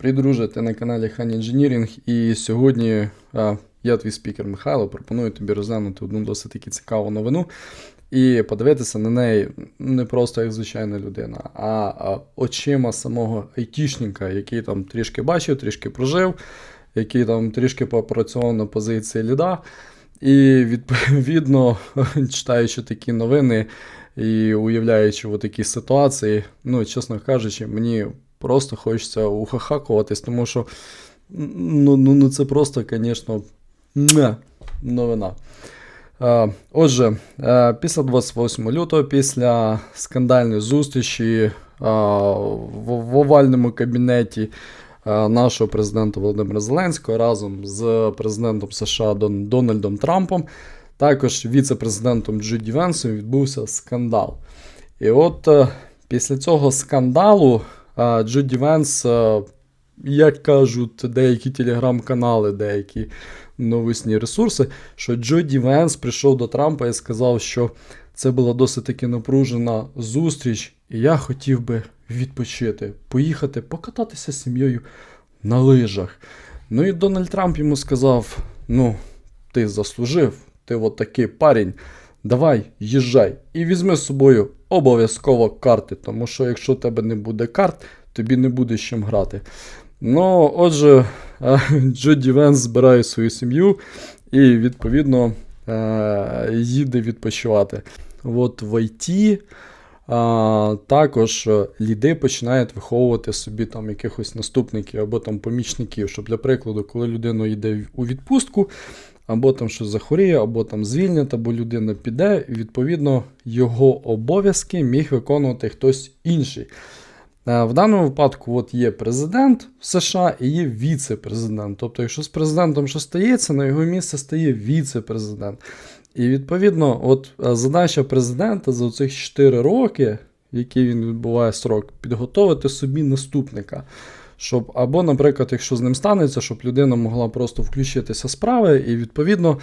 Привіт, ти на каналі Han Engineering і сьогодні а, я твій спікер Михайло. Пропоную тобі розглянути одну досить таки цікаву новину і подивитися на неї не просто як звичайна людина, а, очима самого айтішника, який там трішки бачив, трішки прожив, який там трішки попрацював на позиції ліда. І відповідно, читаючи такі новини і уявляючи такі ситуації, ну, чесно кажучи, мені просто хочеться ухахакуватись, тому що ну, ну, ну це просто, звісно, новина. Е, Отже, е, після 28 лютого, після скандальної зустрічі е, в овальному кабінеті нашого президента Володимира Зеленського разом з президентом США Дон- Дональдом Трампом, також віце-президентом Джуді Венсом відбувся скандал. І от після цього скандалу Джуді Венс, як кажуть деякі телеграм-канали, деякі новисні ресурси, що Джоді Венс прийшов до Трампа і сказав, що це була досить таки напружена зустріч, і я хотів би відпочити, поїхати, покататися з сім'єю на лижах. Ну і Дональд Трамп йому сказав: ну, ти заслужив, ти от такий парень. Давай, їжджай і візьми з собою обов'язково карти, тому що якщо в тебе не буде карт, тобі не буде з чим грати. Ну, отже, е, Джоді Венс збирає свою сім'ю і, відповідно, е, їде відпочивати. От в ІТ а, також е, ліди починають виховувати собі там якихось наступників або там помічників. Щоб, для прикладу, коли людина йде у відпустку, або там щось захворіє, або там звільнять, або людина піде, і, відповідно, його обов'язки міг виконувати хтось інший. Е, В даному випадку от є президент США і є віце-президент. Тобто, якщо з президентом що стається, на його місце стає віце-президент. І відповідно, от е, задача президента за цих 4 роки, які він відбуває срок, підготовити собі наступника. Щоб, або, наприклад, якщо з ним станеться, щоб людина могла просто включитися справи і відповідно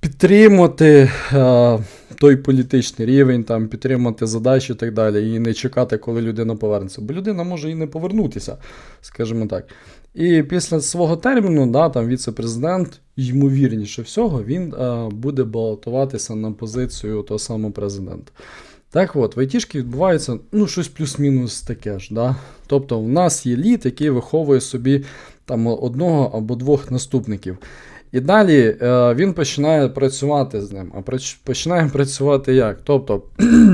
підтримати е, той політичний рівень, там, підтримати задачі і так далі, і не чекати, коли людина повернеться. Бо людина може і не повернутися, скажімо так. І після свого терміну, да, там віце-президент, ймовірніше всього, він е, буде балотуватися на позицію того самого президента. Так от, в айтішки відбувається ну, щось плюс-мінус таке ж. Да? Тобто, у нас є лід, який виховує собі там одного або двох наступників. І далі е, він починає працювати з ним. А починає працювати як? Тобто,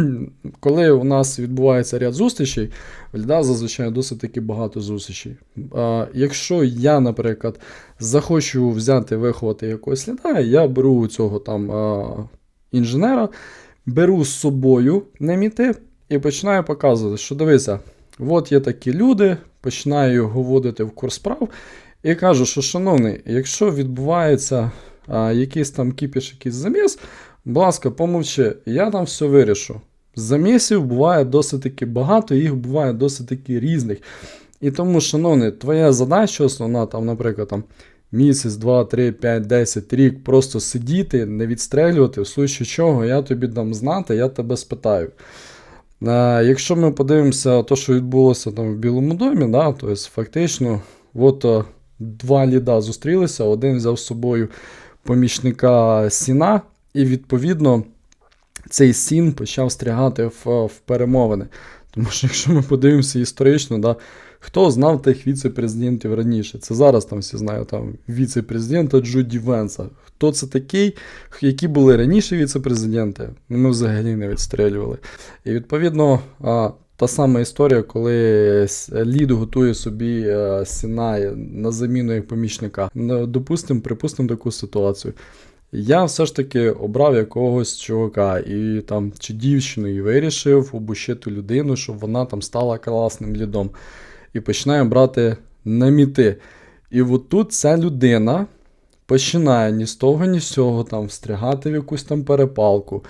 коли у нас відбувається ряд зустрічей, в льда зазвичай досить таки багато зустрічей. Е, якщо я, наприклад, захочу взяти виховати якогось ліда, я беру цього там е, інженера, беру з собою на міти і починаю показувати, що дивися, от є такі люди, починаю його вводити в курс справ. І кажу, що, шановний, якщо відбувається а, якийсь там кіпіш, якийсь заміс, будь ласка, помовчи, я там все вирішу. Замісів буває досить таки багато, їх буває досить таки різних. І тому, шановний, твоя задача основна, там, наприклад, там, місяць, два, три, п'ять, десять, рік, просто сидіти, не відстрелювати, в случаю чого я тобі дам знати, я тебе спитаю. Е, якщо ми подивимося, те, що відбулося там в Білому домі, да, то есть, фактично, от е, два ліда зустрілися, один взяв з собою помічника Сіна, і відповідно цей Сін почав стрягати в, в перемовини. Тому що, якщо ми подивимося історично, да, хто знав тих віце-президентів раніше? Це зараз там всі знають там віце-президента Джуді Венса. Хто це такий, які були раніше віце-президенти? Ми взагалі не відстрелювали. І відповідно. та сама історія, коли лід готує собі е, сіна на заміну як помічника. Ну, Допустимо, припустимо таку ситуацію. Я все ж таки обрав якогось чувака і там чи дівчину і вирішив обучити людину, щоб вона там стала класним лідом. І починаю брати на міти. І от тут ця людина починає ні з того, ні з цього там встрягати в якусь там перепалку.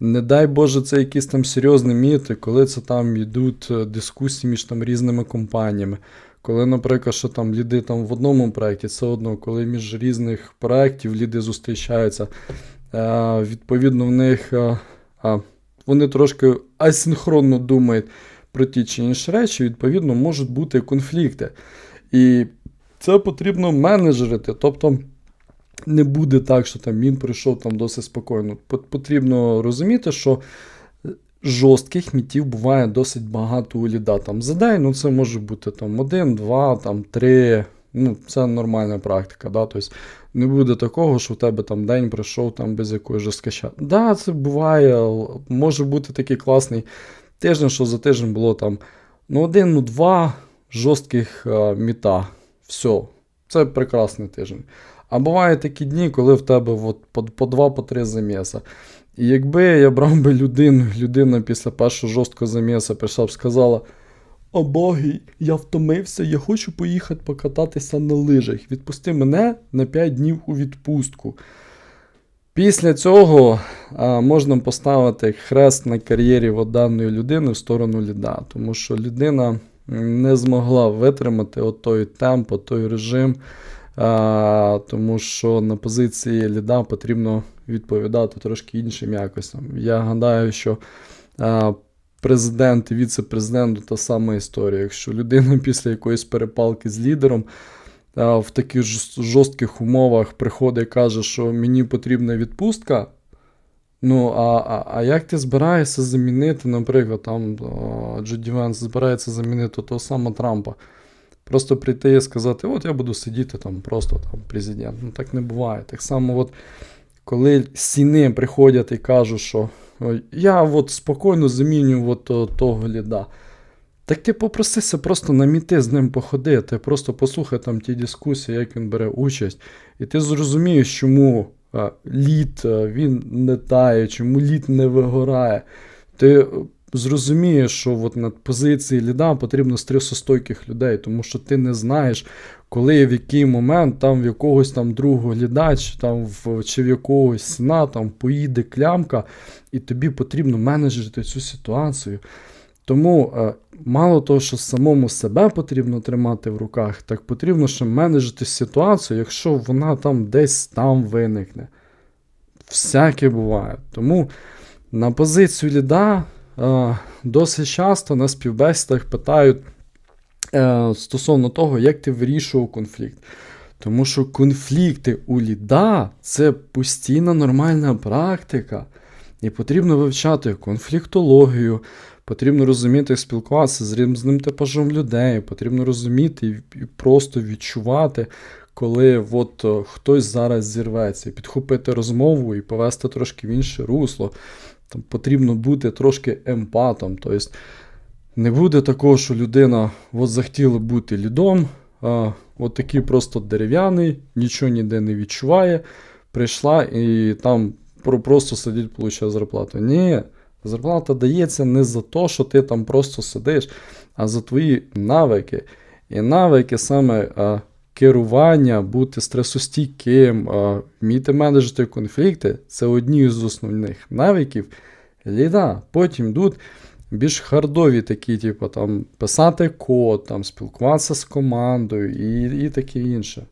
Не дай Боже, це якісь там серйозні міти, коли це там йдуть е, дискусії між там різними компаніями. Коли, наприклад, що там ліди там в одному проєкті, все одно, коли між різних проєктів ліди зустрічаються, е, відповідно, в них е, вони трошки асинхронно думають про ті чи інші речі, відповідно, можуть бути конфлікти. І це потрібно менеджерити. Тобто не буде так, що там він прийшов там досить спокійно. Потрібно розуміти, що жорстких мітів буває досить багато у ліда. Там за день, ну це може бути там один, два, там три. Ну, це нормальна практика. Да? Тобто не буде такого, що в тебе там день пройшов там без якоїсь жорсткача. Да, це буває. Може бути такий класний тиждень, що за тиждень було там ну один, ну два жорстких е, міта. Все. Це прекрасний тиждень. А бувають такі дні, коли в тебе от по, по два, по три заміса. І якби я брав би людину, людина після першого жорсткого заміса прийшла б сказала: О боги, я втомився, я хочу поїхати покататися на лижах. Відпусти мене на 5 днів у відпустку. Після цього а, можна поставити хрест на кар'єрі от даної людини в сторону ліда, тому що людина не змогла витримати от той темп, от той режим, а, тому що на позиції ліда потрібно відповідати трошки іншим якостям. Я гадаю, що а, президент і віце-президент та сама історія. Якщо людина після якоїсь перепалки з лідером в таких жорстких умовах приходить і каже, що мені потрібна відпустка. Ну, а, а, а як ти збираєшся замінити, наприклад, там а, Джоді Венс збирається замінити того самого Трампа? Просто прийти і сказати, от я буду сидіти там, просто там президент. Ну так не буває. Так само, от, коли сіни приходять і кажуть, що я от спокійно заміню от того ліда. Так ти попросися просто на міти з ним походити, просто послухай там ті дискусії, як він бере участь, і ти зрозумієш, чому а, лід він не тає, чому лід не вигорає. Ти е, зрозумієш, що от на позиції ліда потрібно стресостойких людей, тому що ти не знаєш, коли в який момент там в якогось там другого ліда, чи там в, чи в якогось сна там поїде клямка, і тобі потрібно менеджерити цю ситуацію. Тому е, мало того, що самому себе потрібно тримати в руках, так потрібно ще менеджити ситуацію, якщо вона там десь там виникне. Всяке буває. Тому на позицію ліда е, досить часто на співбесідах питають е, стосовно того, як ти вирішував конфлікт. Тому що конфлікти у ліда це постійна нормальна практика. І потрібно вивчати конфліктологію, потрібно розуміти, як спілкуватися з різним типажом людей, потрібно розуміти і просто відчувати, коли от е, хтось зараз зірветься, підхопити розмову і повести трошки в інше русло. Там потрібно бути трошки емпатом. Тобто не буде такого, що людина от захотіла бути лідом, а, от такий просто дерев'яний, нічого ніде не відчуває, прийшла і там просто сидить, получає зарплату. Ні, зарплата дається не за те, що ти там просто сидиш, а за твої навики. І навики саме а, керування, бути стресостійким, а, вміти менеджити конфлікти це одні з основних навиків ліда. Потім йдуть більш хардові такі, типу, там, писати код, там, спілкуватися з командою і, і таке інше.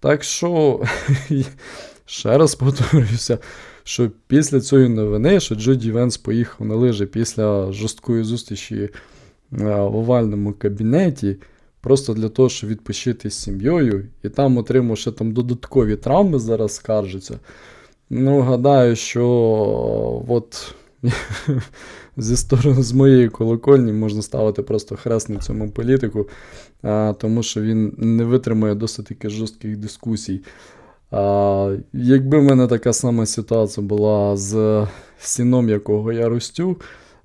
Так що, ще раз повторюся, що після цієї новини, що Джоді Венс поїхав на лижі після жорсткої зустрічі е, в овальному кабінеті, просто для того, щоб відпочити з сім'єю, і там отримав ще там додаткові травми, зараз скаржиться. Ну, гадаю, що от зі сторони з моєї колокольні можна ставити просто хрест на цьому політику, тому що він не витримує досить таки жорстких дискусій. А, якби в мене така сама ситуація була з сіном, якого я ростю,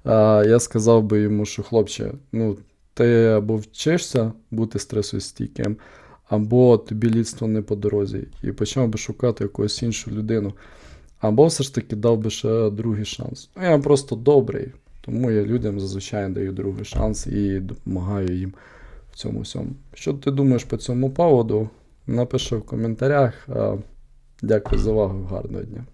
а, я сказав би йому, що хлопче, ну, ти або вчишся бути стресостійким, або тобі лідство не по дорозі, і почав би шукати якусь іншу людину. Або все ж таки дав би ще другий шанс. Ну, я просто добрий, тому я людям зазвичай даю другий шанс і допомагаю їм в цьому всьому. Що ти думаєш по цьому поводу? Напиши в коментарях. Дякую за увагу, гарного дня.